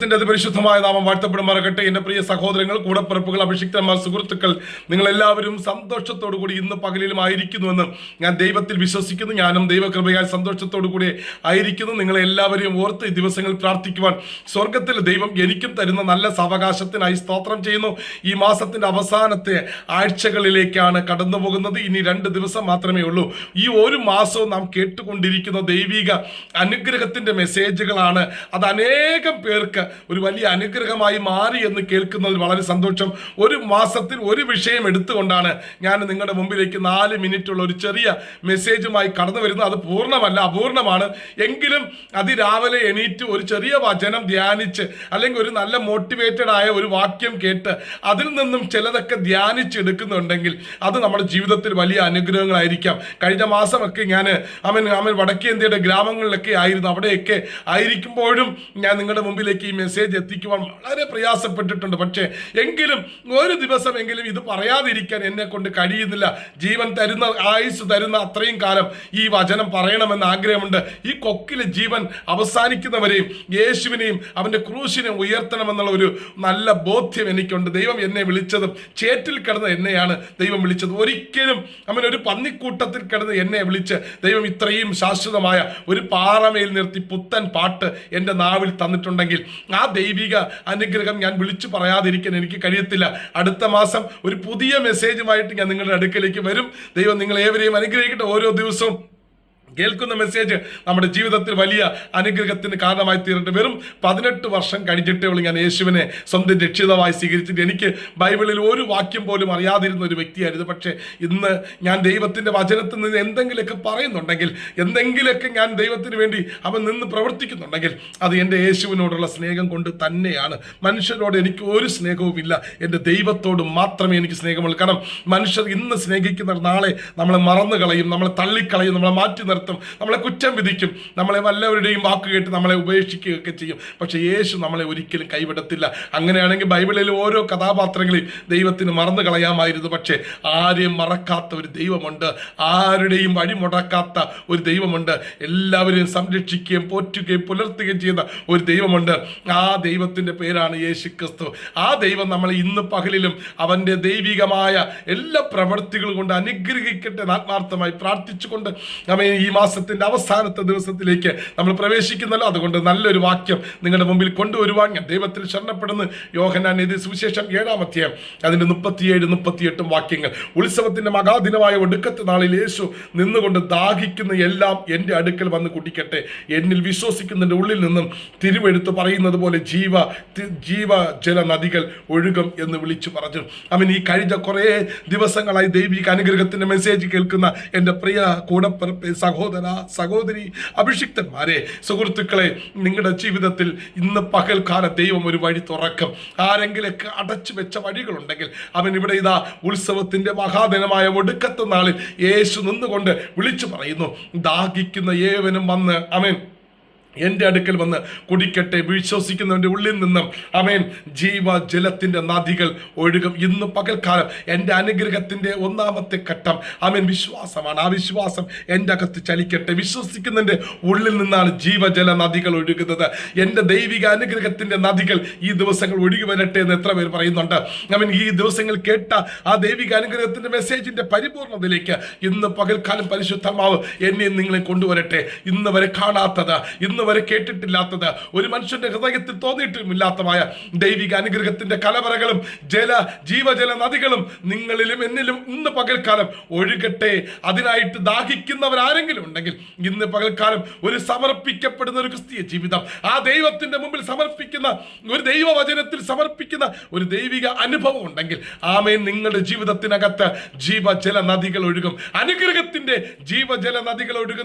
ത്തിന്റെ അതിപരിശുദ്ധമായ നാമം വാഴ്ത്തപ്പെടുമാറാകട്ടെ. എന്റെ പ്രിയ സഹോദരങ്ങൾ കൂടപ്പിറപ്പുകൾ അഭിഷിക്തന്മാർ സുഹൃത്തുക്കൾ നിങ്ങൾ എല്ലാവരും സന്തോഷത്തോടു കൂടി ഇന്ന് പകലിലും ആയിരിക്കുന്നുവെന്ന് ഞാൻ ദൈവത്തിൽ വിശ്വസിക്കുന്നു. ഞാനും ദൈവകൃപയാൽ സന്തോഷത്തോടു കൂടി ആയിരിക്കുന്നു. നിങ്ങളെ എല്ലാവരെയും ഓർത്ത് ഈ ദിവസങ്ങൾ പ്രാർത്ഥിക്കുവാൻ സ്വർഗത്തിൽ ദൈവം എനിക്കും തരുന്ന നല്ല സാവകാശത്തിനായി സ്തോത്രം ചെയ്യുന്നു. ഈ മാസത്തിന്റെ അവസാനത്തെ ആഴ്ചകളിലേക്കാണ് കടന്നു പോകുന്നത് ഇനി രണ്ട് ദിവസം മാത്രമേ ഉള്ളൂ. ഈ ഒരു മാസവും നാം കേട്ടുകൊണ്ടിരിക്കുന്ന ദൈവിക അനുഗ്രഹത്തിന്റെ മെസ്സേജുകളാണ് അത് അനേകം പേർക്ക് ഒരു വലിയ അനുഗ്രഹമായി മാറി എന്ന് കേൾക്കുന്നതിൽ വളരെ സന്തോഷം. ഒരു മാസത്തിൽ ഒരു വിഷയം എടുത്തുകൊണ്ടാണ് ഞാൻ നിങ്ങളുടെ മുമ്പിലേക്ക് നാല് മിനിറ്റുള്ള ഒരു ചെറിയ മെസ്സേജുമായി കടന്നു വരുന്നത്. അത് പൂർണമല്ല അപൂർണമാണ്. എങ്കിലും അതിരാവിലെ എണീറ്റ് ഒരു ചെറിയ വചനം ധ്യാനിച്ച് അല്ലെങ്കിൽ ഒരു നല്ല മോട്ടിവേറ്റഡ് ആയ ഒരു വാക്യം കേട്ട് അതിൽ നിന്നും ചിലതൊക്കെ ധ്യാനിച്ചെടുക്കുന്നുണ്ടെങ്കിൽ അത് നമ്മുടെ ജീവിതത്തിൽ വലിയ അനുഗ്രഹങ്ങളായിരിക്കാം. കഴിഞ്ഞ മാസമൊക്കെ ഞാൻ അവൻ അവൻ വടക്കേന്ത്യയുടെ ഗ്രാമങ്ങളിലൊക്കെ ആയിരുന്നു. അവിടെയൊക്കെ ആയിരിക്കുമ്പോഴും ഞാൻ നിങ്ങളുടെ മുമ്പിലേക്ക് ഈ മെസ്സേജ് എത്തിക്കുവാൻ വളരെ പ്രയാസപ്പെട്ടിട്ടുണ്ട്. പക്ഷേ എങ്കിലും ഒരു ദിവസമെങ്കിലും ഇത് പറയാതിരിക്കാൻ എന്നെ കൊണ്ട് കഴിയുന്നില്ല. ജീവൻ തരുന്ന ആയുസ് തരുന്ന അത്രയും കാലം ഈ വചനം പറയണമെന്ന് ആഗ്രഹമുണ്ട്. ഈ കൊക്കിലെ ജീവൻ അവസാനിക്കുന്നവരെയും യേശുവിനെയും അവന്റെ ക്രൂശിനെ ഉയർത്തണമെന്നുള്ള ഒരു നല്ല ബോധ്യം എനിക്കുണ്ട്. ദൈവം എന്നെ വിളിച്ചതും ചേറ്റിൽ കിടന്ന് എന്നെയാണ് ദൈവം വിളിച്ചത്. ഒരിക്കലും അവൻ ഒരു പന്നിക്കൂട്ടത്തിൽ കിടന്ന് എന്നെ വിളിച്ച് ദൈവം ഇത്രയും ശാശ്വതമായ ഒരു പാറമയിൽ നിർത്തി പുത്തൻ പാട്ട് എന്റെ നാവിൽ തന്നിട്ടുണ്ടെങ്കിൽ ആ ദൈവിക അനുഗ്രഹം ഞാൻ വിളിച്ചു പറയാതിരിക്കാൻ എനിക്ക് കഴിയത്തില്ല. അടുത്ത മാസം ഒരു പുതിയ മെസ്സേജുമായിട്ട് ഞാൻ നിങ്ങളുടെ അടുക്കലേക്ക് വരും. ദൈവം നിങ്ങൾ ഏവരെയും അനുഗ്രഹിക്കട്ടെ. ഓരോ ദിവസവും കേൾക്കുന്ന മെസ്സേജ് നമ്മുടെ ജീവിതത്തിൽ വലിയ അനുഗ്രഹത്തിന് കാരണമായി തീരേണ്ടി വരും പതിനെട്ട് വർഷം കഴിഞ്ഞിട്ടേ ഉള്ളൂ ഞാൻ യേശുവിനെ സ്വന്തം രക്ഷിതമായി സ്വീകരിച്ചിട്ട്. എനിക്ക് ബൈബിളിൽ ഒരു വാക്യം പോലും അറിയാതിരുന്ന ഒരു വ്യക്തിയായിരുന്നു. പക്ഷേ ഇന്ന് ഞാൻ ദൈവത്തിന്റെ വചനത്തിൽ നിന്ന് എന്തെങ്കിലുമൊക്കെ പറയുന്നുണ്ടെങ്കിൽ എന്തെങ്കിലുമൊക്കെ ഞാൻ ദൈവത്തിന് വേണ്ടി അവൻ നിന്ന് പ്രവർത്തിക്കുന്നുണ്ടെങ്കിൽ അത് എന്റെ യേശുവിനോടുള്ള സ്നേഹം കൊണ്ട് തന്നെയാണ്. മനുഷ്യരോട് എനിക്ക് ഒരു സ്നേഹവുമില്ല. എന്റെ ദൈവത്തോട് മാത്രമേ എനിക്ക് സ്നേഹമുള്ളൂ. കാരണം മനുഷ്യർ ഇന്ന് സ്നേഹിക്കുന്നവർ നാളെ നമ്മളെ മറന്നു കളയും നമ്മളെ തള്ളിക്കളയും നമ്മളെ മാറ്റി നിർത്തും. നമ്മളെ കുറ്റം വിധിക്കും. നമ്മളെ വല്ലവരുടെയും വാക്ക് കേട്ട് നമ്മളെ ഉപേക്ഷിക്കുകയൊക്കെ ചെയ്യും. പക്ഷേ യേശു നമ്മളെ ഒരിക്കലും കൈവിടത്തില്ല. അങ്ങനെയാണെങ്കിൽ ബൈബിളിൽ ഓരോ കഥാപാത്രങ്ങളെയും ദൈവത്തിന് മറന്നു കളയാമായിരുന്നു. പക്ഷേ ആരെയും മറക്കാത്ത ഒരു ദൈവമുണ്ട്. ആരുടെയും വഴി മുടക്കാത്ത ഒരു ദൈവമുണ്ട്. എല്ലാവരെയും സംരക്ഷിക്കുകയും പോറ്റുകയും പുലർത്തുകയും ചെയ്യുന്ന ഒരു ദൈവമുണ്ട്. ആ ദൈവത്തിന്റെ പേരാണ് യേശു ക്രിസ്തു ആ ദൈവം നമ്മളെ ഇന്ന് പകലിലും അവന്റെ ദൈവികമായ എല്ലാ പ്രവൃത്തികൾ കൊണ്ട് അനുഗ്രഹിക്കട്ടെ ആത്മാർത്ഥമായി പ്രാർത്ഥിച്ചുകൊണ്ട് നമ്മെ ഈ മാസത്തിന്റെ അവസാനത്തെ ദിവസത്തിലേക്ക് നമ്മൾ പ്രവേശിക്കുന്നല്ലോ. അതുകൊണ്ട് നല്ലൊരു വാക്യം നിങ്ങളുടെ മുമ്പിൽ കൊണ്ടുവരുവാൻ ഞാൻ ദൈവത്തിൽ ശരണപ്പെടുന്നു. യോഹനാൻ ഇത് സുവിശേഷം ഏഴാം അധ്യായം. അതിന്റെ മുപ്പത്തിയേഴ് മുപ്പത്തിയെട്ടും വാക്യങ്ങൾ. ഉത്സവത്തിന്റെ മകാദിനമായ ഒടുക്കത്തെ നാളിൽ യേശു നിന്നുകൊണ്ട് ദാഹിക്കുന്ന എല്ലാം എന്റെ അടുക്കൽ വന്ന് കുടിക്കട്ടെ. എന്നിൽ വിശ്വസിക്കുന്നതിന്റെ ഉള്ളിൽ നിന്നും തിരുവെടുത്ത് പറയുന്നത് പോലെ ജീവ ജീവ ജല നദികൾ ഒഴുകും എന്ന് വിളിച്ചു പറഞ്ഞു. അവൻ ഈ കഴിഞ്ഞ കുറേ ദിവസങ്ങളായി ദൈവിക അനുഗ്രഹത്തിന്റെ മെസ്സേജ് കേൾക്കുന്ന എന്റെ പ്രിയ കൂടപ്പിറപ്പ് സഹോദര സഹോദരി അഭിഷിക്തന്മാരെ സുഹൃത്തുക്കളെ നിങ്ങളുടെ ജീവിതത്തിൽ ഇന്ന് പകൽക്കാല ദൈവം ഒരു വഴി തുറക്കും. ആരെങ്കിലൊക്കെ അടച്ചു വെച്ച വഴികളുണ്ടെങ്കിൽ അവൻ ഇവിടെ ഇതാ ഉത്സവത്തിന്റെ മഹാദിനമായ ഒടുക്കത്തെ നാളിൽ യേശു നിന്നുകൊണ്ട് വിളിച്ചു പറയുന്നു ദാഹിക്കുന്ന ഏവനും വന്ന് അവൻ എന്റെ അടുക്കൽ വന്ന് കുടിക്കട്ടെ വിശ്വസിക്കുന്നവന്റെ ഉള്ളിൽ നിന്നും. അമേൻ ജീവജലത്തിന്റെ നദികൾ ഒഴുകും. ഇന്ന് പകൽക്കാലം എന്റെ അനുഗ്രഹത്തിന്റെ ഒന്നാമത്തെ ഘട്ടം. അമേൻ വിശ്വാസമാണ്. ആ വിശ്വാസം എന്റെ അകത്ത് ചലിക്കട്ടെ. വിശ്വസിക്കുന്നതിന്റെ ഉള്ളിൽ നിന്നാണ് ജീവജല നദികൾ ഒഴുകുന്നത്. എന്റെ ദൈവിക അനുഗ്രഹത്തിന്റെ നദികൾ ഈ ദിവസങ്ങൾ ഒഴുകി വരട്ടെ എന്ന് എത്ര പേര് പറയുന്നുണ്ട്. അമീൻ ഈ ദിവസങ്ങൾ കേട്ട ആ ദൈവിക അനുഗ്രഹത്തിന്റെ മെസ്സേജിന്റെ പരിപൂർണതയിലേക്ക് ഇന്ന് പകൽക്കാലം പരിശുദ്ധമാവ് എന്നെ നിങ്ങളെ കൊണ്ടുവരട്ടെ. ഇന്ന് വരെ കാണാത്തത് ഇന്ന് വരെ കേട്ടിട്ടില്ലാത്തത് ഒരു മനുഷ്യന്റെ ഹൃദയത്തിൽ തോന്നിയിട്ടുമില്ലാത്തമായ ദൈവിക അനുഗ്രഹത്തിന്റെ കലവറകളും ജല ജീവജല നദികളും നിങ്ങളിലും എന്നിലും ഇന്ന് പകൽക്കാലം ഒഴുകട്ടെ. അതിനായിട്ട് ദാഹിക്കുന്നവർ ആരെങ്കിലും ഉണ്ടെങ്കിൽ ഇന്ന് പകൽക്കാലം ഒരു സമർപ്പിക്കപ്പെടുന്ന ഒരു ക്രിസ്തീയ ജീവിതം ആ ദൈവത്തിന്റെ മുമ്പിൽ സമർപ്പിക്കുന്ന ഒരു ദൈവവചനത്തിൽ സമർപ്പിക്കുന്ന ഒരു ദൈവിക അനുഭവം ഉണ്ടെങ്കിൽ ആമേൻ നിങ്ങളുടെ ജീവിതത്തിനകത്ത് ജീവജല നദികൾ ഒഴുകും. അനുഗ്രഹത്തിന്റെ ജീവജല നദികൾ ഒഴുകുന്ന